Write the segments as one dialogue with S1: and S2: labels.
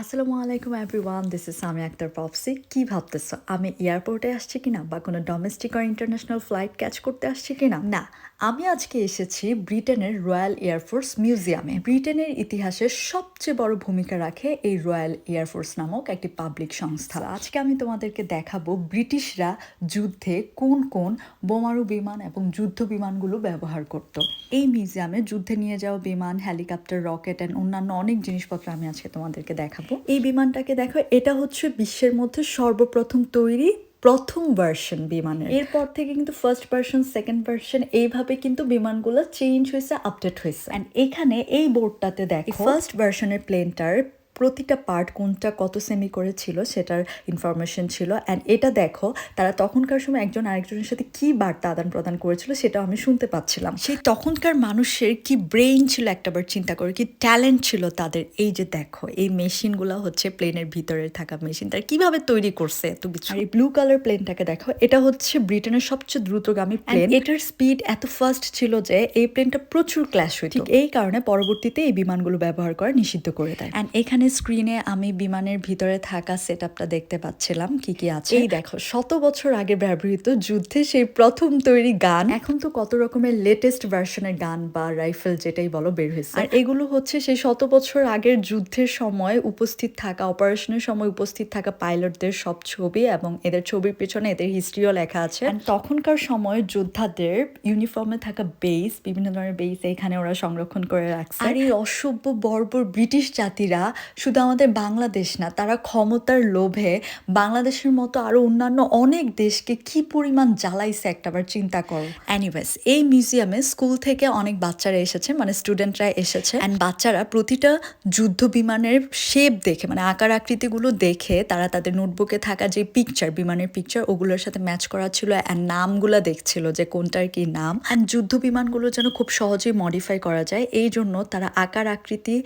S1: আসসালামু আলাইকুম everyone, this is আমি আক্তার পপসি কি ভাবতেছো? আমি এয়ারপোর্টে আসছি কিনা? বা কোনো ডোমেস্টিক আর ইন্টারন্যাশনাল ফ্লাইট ক্যাচ করতে আসছি কিনা? না আমি আজকে এসেছি ব্রিটেনের রয়্যাল এয়ারফোর্স মিউজিয়ামে। ব্রিটেনের ইতিহাসে সবচেয়ে বড় ভূমিকা রাখে এই রয়্যাল এয়ারফোর্স নামক একটি পাবলিক সংস্থা। আজকে আমি তোমাদেরকে দেখাবো ব্রিটিশরা যুদ্ধে কোন কোন বোমারু বিমান এবং যুদ্ধ বিমানগুলো ব্যবহার করত। এই মিউজিয়ামে যুদ্ধে নিয়ে যাওয়া বিমান হেলিকপ্টার রকেট অ্যান্ড অন্যান্য অনেক জিনিসপত্র আমি আজকে তোমাদেরকে দেখাবো। এই বিমানটাকে দেখো এটা হচ্ছে বিশ্বের মধ্যে সর্বপ্রথম তৈরি প্রথম ভার্সন বিমানের। এরপর থেকে কিন্তু ফার্স্ট ভার্সন সেকেন্ড ভার্সন এইভাবে কিন্তু বিমানগুলো চেঞ্জ হয়েছে আপডেট হয়েছে। অ্যান্ড এখানে এই বোর্ডটাতে দেখ ফার্স্ট ভার্সনের প্লেনটার প্রতিটা পার্ট কোনটা কত সেমি করে ছিল সেটার ইনফরমেশন ছিল। অ্যান্ড এটা দেখো তারা তখনকার সময় একজন আরেকজনের সাথে কি বার্তা আদান প্রদান করেছিল সেটাও আমি শুনতে পাচ্ছিলাম। সেই তখনকার মানুষের কি ব্রেইন ছিল একটাবার চিন্তা করে কি ট্যালেন্ট ছিল তাদের? এই যে দেখো এই মেশিনগুলো হচ্ছে প্লেনের ভিতরে থাকা মেশিন তারা কীভাবে তৈরি করছে এত কিছু? এই ব্লু কালার প্লেনটাকে দেখো এটা হচ্ছে ব্রিটেনের সবচেয়ে দ্রুতগামী প্লেন এটার স্পিড এত ফাস্ট ছিল যে এই প্লেনটা প্রচুর ক্ল্যাশ হইত। এই কারণে পরবর্তীতে এই বিমানগুলো ব্যবহার করা নিষিদ্ধ করে দেয়। অ্যান্ড এখানে স্ক্রিনে আমি বিমানের ভিতরে থাকা সেট আপটা দেখতে পাচ্ছিলাম। কি কি আছে? এই দেখো শত বছর আগে ব্যবহৃত যুদ্ধে সেই প্রথম তৈরি গান। এখন তো কত রকমের লেটেস্ট ভার্সনের গান বা রাইফেল যেটাই বলো বের হয়েছে। আর এগুলো হচ্ছে সেই শত বছর আগের যুদ্ধের সময় উপস্থিত থাকা অপারেশনের সময় উপস্থিত থাকা পাইলটদের সব ছবি এবং এদের ছবির পেছনে এদের হিস্ট্রিও লেখা আছে। তখনকার সময় যোদ্ধাদের ইউনিফর্মে থাকা বেস বিভিন্ন ধরনের বেস এখানে ওরা সংরক্ষণ করে রাখছে। আর এই অসভ্য বর্বর ব্রিটিশ জাতিরা শুধু আমাদের বাংলাদেশ না, তারা ক্ষমতার লোভে বাংলাদেশের মতো আরও অন্যান্য অনেক দেশকে কি পরিমাণ জ্বালাইছে একটাবার চিন্তা করো। অ্যানিওয়েজ এই মিউজিয়ামে স্কুল থেকে অনেক বাচ্চারা এসেছে মানে স্টুডেন্টরা এসেছে। অ্যান্ড বাচ্চারা প্রতিটা যুদ্ধ বিমানের শেপ দেখে মানে আকার আকৃতিগুলো দেখে, তারা তাদের নোটবুকে থাকা যে পিকচার বিমানের পিকচার ওগুলোর সাথে ম্যাচ করা ছিল অ্যান্ড নামগুলো দেখছিল যে কোনটার কি নাম। অ্যান্ড যুদ্ধ বিমানগুলো যেন খুব সহজেই মডিফাই করা যায় এই জন্য তারা আকার আকৃতি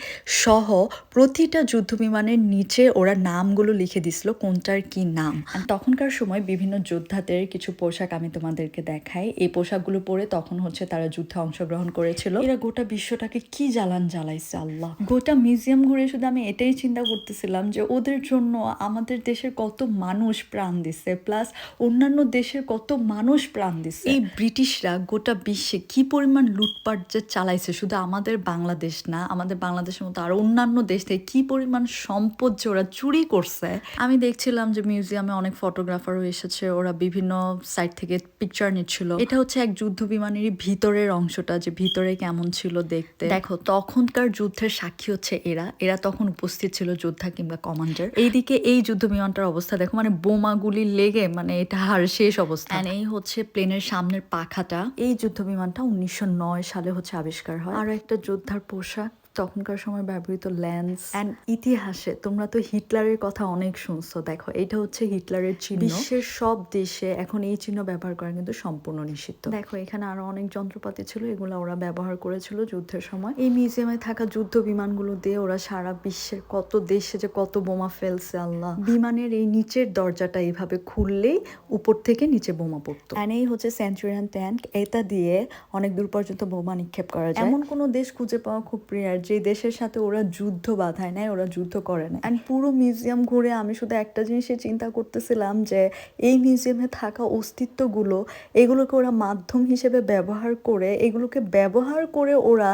S1: সহ প্রতিটা যুদ্ধ বিমানের নিচে ওরা নামগুলো লিখে দিছিল, কোনটার কি নাম। তখনকার সময় বিভিন্ন যোদ্ধাদের কিছু পোশাক আমি তোমাদেরকে দেখাই। এই পোশাকগুলো পরে তখন হচ্ছে তারা যুদ্ধে অংশগ্রহণ করেছিল। এরা গোটা বিশ্বটাকে কি জ্বালান জ্বালাইছে, আল্লাহ। গোটা মিউজিয়াম ঘুরে শুধু আমি এটাই চিন্তা করতেছিলাম যে ওদের জন্য আমাদের দেশের কত মানুষ প্রাণ দিছে প্লাস অন্যান্য দেশের কত মানুষ প্রাণ দিছে। এই ব্রিটিশরা গোটা বিশ্বে কি পরিমাণ লুটপাট যে চালাইছে, শুধু আমাদের বাংলাদেশ না, আমাদের বাংলাদেশের মতো আর অন্যান্য দেশ থেকে কি পরিমাণ সম্পদ যে ওরা চুরি করছে, আমি দেখছিলাম যে মিউজিয়ামে অনেক ফটোগ্রাফারও এসেছে, ওরা বিভিন্ন সাইড থেকে পিকচার নিচ্ছিল। এটা হচ্ছে এক যুদ্ধ বিমানেরই ভিতরের অংশটা, যে ভিতরে কেমন ছিল দেখতে। দেখো, তখনকার যুদ্ধের সাক্ষী হচ্ছে এরা। এরা তখন উপস্থিত ছিল যোদ্ধা কিংবা কমান্ডার এইদিকে এই যুদ্ধ বিমানটার অবস্থা দেখো মানে বোমাগুলি লেগে মানে এটা আর শেষ অবস্থা। এই হচ্ছে প্লেনের সামনের পাখাটা। এই যুদ্ধ বিমানটা উনিশশো নয় সালে হচ্ছে আবিষ্কার হয়। আর একটা যোদ্ধার পোশাক। তখনকার সময় ব্যবহৃত ল্যান্স অ্যান্ড ইতিহাসে তোমরা তো হিটলারের কথা অনেক শুনছো দেখো। এটা হচ্ছে হিটলারের চিহ্ন। বিশ্বের সব দেশে এখন এই চিহ্ন ব্যবহার করা কিন্তু সম্পূর্ণ নিষিদ্ধ। দেখো এখানে আরও অনেক যন্ত্রপাতি ছিল এগুলো ওরা ব্যবহার করেছিল যুদ্ধের সময়। এই মিউজিয়ামে থাকা যুদ্ধ বিমানগুলো দিয়ে ওরা সারা বিশ্বের কত দেশে যে কত বোমা ফেলছে আল্লাহ। বিমানের এই নিচের দরজাটা এইভাবে খুললেই উপর থেকে নিচে বোমা পড়তো। অ্যান্ড এই হচ্ছে সেঞ্চুরিয়ান ট্যাঙ্ক এটা দিয়ে অনেক দূর পর্যন্ত বোমা নিক্ষেপ করা যায়। এমন কোনো দেশ খুঁজে পাওয়া খুব রেয়ার যে দেশের সাথে ওরা যুদ্ধ বাধায় নেয় ওরা যুদ্ধ করে না অ্যান্ড পুরো মিউজিয়াম ঘুরে আমি শুধু একটা জিনিসে চিন্তা করতেছিলাম যে এই মিউজিয়ামে থাকা অস্তিত্বগুলো এগুলোকে ওরা মাধ্যম হিসেবে ব্যবহার করে এগুলোকে ব্যবহার করে ওরা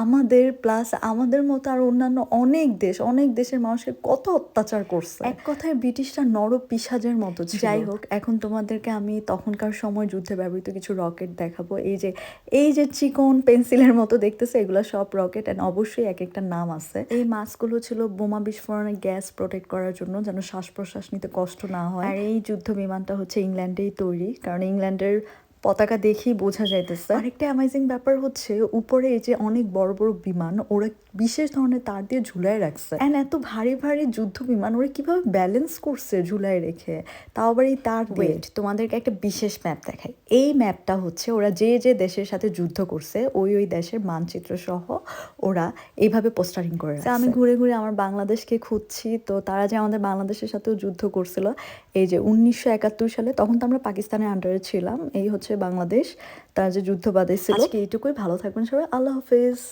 S1: আমাদের প্লাস আমাদের মতো আর অন্যান্য অনেক দেশ অনেক দেশের মানুষের কত অত্যাচার করছে। এক কথায় ব্রিটিশরা নর পিসাজের মতো যাই হোক এখন তোমাদেরকে আমি তখনকার সময় যুদ্ধে ব্যবহৃত কিছু রকেট দেখাবো। এই যে এই যে চিকন পেন্সিলের মতো দেখতেছে এগুলো সব রকেট অ্যান্ড অবশ্যই এক একটা নাম আছে। এই মাস্কগুলো ছিল বোমা বিস্ফোরণে গ্যাস প্রোটেক্ট করার জন্য যেন শ্বাস প্রশ্বাস নিতে কষ্ট না হয়। আর এই যুদ্ধ বিমানটা হচ্ছে ইংল্যান্ডেই তৈরি কারণ ইংল্যান্ডের পতাকা দেখেই বোঝা যাইতেছে। আরেকটা অ্যামাইজিং ব্যাপার হচ্ছে উপরে এই যে অনেক বড় বড় বিমান ওরা বিশেষ ধরনের তার দিয়ে ঝুলাই রাখছে। এন্ড এত ভারী ভারী যুদ্ধ বিমান ওরা কীভাবে ব্যালেন্স করছে ঝুলাই রেখে? তাও আবার এই তার ওয়েট তোমাদেরকে একটা বিশেষ ম্যাপ দেখাই। এই ম্যাপটা হচ্ছে ওরা যে যে দেশের সাথে যুদ্ধ করছে ওই ওই দেশের মানচিত্র সহ ওরা এইভাবে পোস্টারিং করে। আমি ঘুরে ঘুরে আমার বাংলাদেশকে খুঁজছি তো তারা যে আমাদের বাংলাদেশের সাথেও যুদ্ধ করছিল এই যে উনিশশো একাত্তর সালে তখন তো আমরা পাকিস্তানের আন্ডারে ছিলাম এই হচ্ছে বাংলাদেশ তারা যে যুদ্ধ বাঁধেছিল আজকে এইটুকুই। ভালো থাকবেন সবাই আল্লাহ হাফেজ।